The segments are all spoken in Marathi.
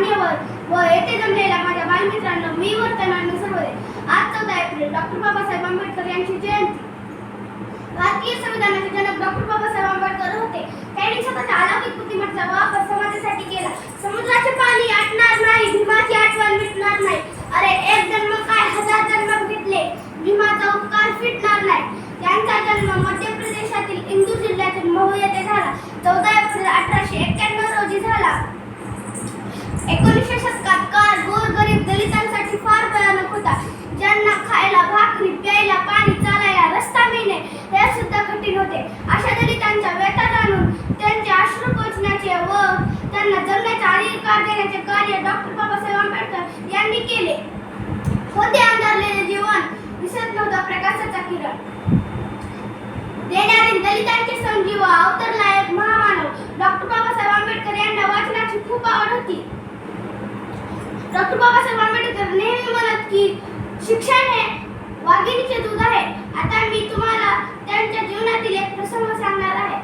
मान्यवर व येथे जमलेल्या माझ्या बालमित्रांना मी वर्तमान सर्व आज चौदा एप्रिल डॉक्टर बाबासाहेब आंबेडकर यांची जयंती. भारतीय संविधानाचे जनक डॉक्टर बाबासाहेब आंबेडकर होते. त्यांनी स्वतःच्या अलौकिक बुद्धिमत्तेचा वापर समाजासाठी केला. समुद्राचे पाणी आटणार नाही भीमाची आठवण मिटणार नाही. अरे एक जन्म काय हजार जन्म घेतले भीमाचा उपकार फिटणार नाही. त्यांचा जन्म मध्य प्रदेशातील इंदूर जिल्ह्यातील महू येथे झाला चौदा एप्रिल अठराशे एक्क्याण्णव रोजी झाला एकोणीसशे शतकात काळ गोरगरीब दलितांसाठी फार भयानक होता. ज्यांना खायला भाकरी प्यायला पाणी चालायला रस्ता मिळणे हे सुद्धा कठीण होते. अशा दलितांच्या व्यथा आणून त्यांचे अश्रू पोचण्याचे व त्यांना जगण्याचा अधिकार देण्याचे कार्य डॉक्टर बाबासाहेब आंबेडकर यांनी केले. होते अंधारलेले जीवन दिसत नव्हता प्रकाशाचा किरण. देणारे दलितांचे संजीव अवतरला एक महामानव डॉक्टर बाबासाहेब आंबेडकर यांना वाचनाची खूप आवड होती. डॉक्टर बाबासाहेब आंबेडकर नेहमी म्हणत की शिक्षण हे वाघिणीचे दूध आहे. आता मी तुम्हाला त्यांच्या जीवनातील एक प्रसंग सांगणार आहे.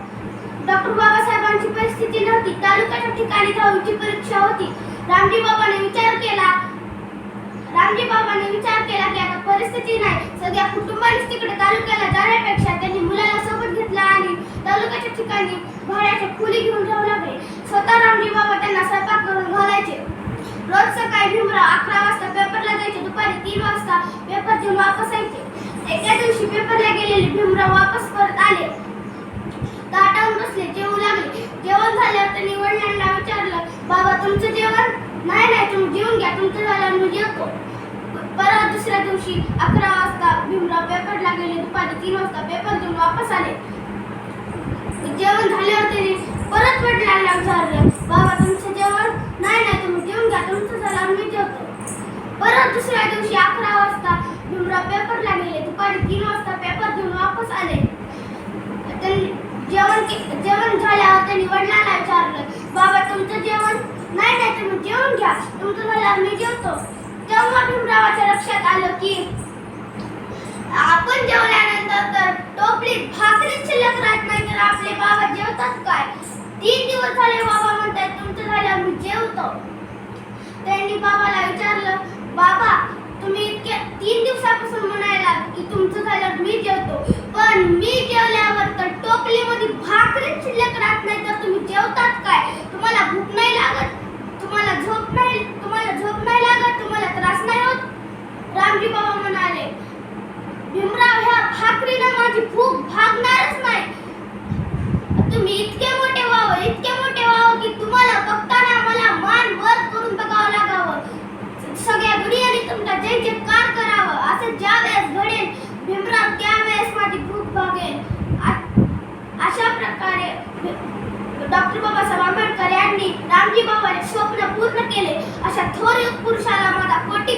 डॉक्टर बाबासाहेबांची परिस्थिती नव्हती. तालुक्याच्या ठिकाणी दहावीची परीक्षा होती. रामजी बाबाने विचार केला. रामजी बाबाने विचार केला की आता परिस्थिती नाही. सगळ्या कुटुंबानेच तिकडे तालुक्याला जाण्यापेक्षा त्यांनी मुलाला सोबत घेतला आणि तालुक्याच्या ठिकाणी भाड्याच्या खोली घेऊन जाऊ लागले स्वतः रामजी बाबा त्यांना स्वयंपाक करून घालायचे रोज सकाळी भीमराव अकरा वाजता पेपरला जायचे दुपारी तीन वाजता पेपर घेऊन वापस यायचे. एका दिवशी पेपरला गेलेले भीमराव वापस परत आले. ताटावर बसले जेवू लागले. जेवण झाल्यावर त्यांनी वडिलांना विचारलं बाबा तुमचं जेवण? नाही नाही तुम्ही जेवून घ्या तुमचं झाल्यावर मी जेवतो परत दुसऱ्या दिवशी अकरा वाजता भीमराव पेपरला गेले दुपारी तीन वाजता पेपर घेऊन वापस आले जेवण झाल्यावर त्यांनी परत वडिलांना विचारलं बाबा तुमचं जेवण नाही नाही तुम्ही जेवून घ्या तुमचं झाल्यावर मी जेवतो परत दुसऱ्या दिवशी अकरा वाजता भीमराव पेपरला गेले दुपारी तीन वाजता पेपर घेऊन वापस आले. त्यांनी जेवण जेवण झाल्यावर त्यांनी वडिलांना विचारलं बाबा तुमचं जेवण नाही नाही तुम्ही जेवण घ्या. तुमचं झाल्यावर मी जेवतो. तेव्हा भीमरावाच्या लक्षात आलं की आपण जेवल्यानंतर तर टोपलीत भाकरी शिल्लक राहत नाही तर आपले बाबा जेवतात काय? तीन दिवस झाले बाबा म्हणतात तुमचं झाल्यावर मी जेवतो त्यांनी बाबाला विचारलं बाबा तुम्ही इतके तीन दिवसापासून म्हणायला की तुमचं झाल्यावर मी जेवतो. पण मी जेवल्यावर तर टोपलीमध्ये भाकरी शिल्लक राहत नाही तर तुम्ही जेवतात काय? तुम्हाला भूक नाही लागत? तुम्हाला झोप नाही तुम्हाला झोप नाही लागत? तुम्हाला त्रास नाही होत? रामजी बाबा म्हणाले भीमराव ह्या भाकरीनं माझी भूक भागणारच नाही. तुम्ही इतके तुमचा जय जयकार करावं असं ज्या वेळेस घडेल भीमराव त्यावेळेस माझी भूक भागेल. अशा प्रकारे डॉक्टर बाबासाहेब आंबेडकर यांनी रामजी बाबाने स्वप्न पूर्ण केले. अशा थोर पुरुषाला माझा कोटी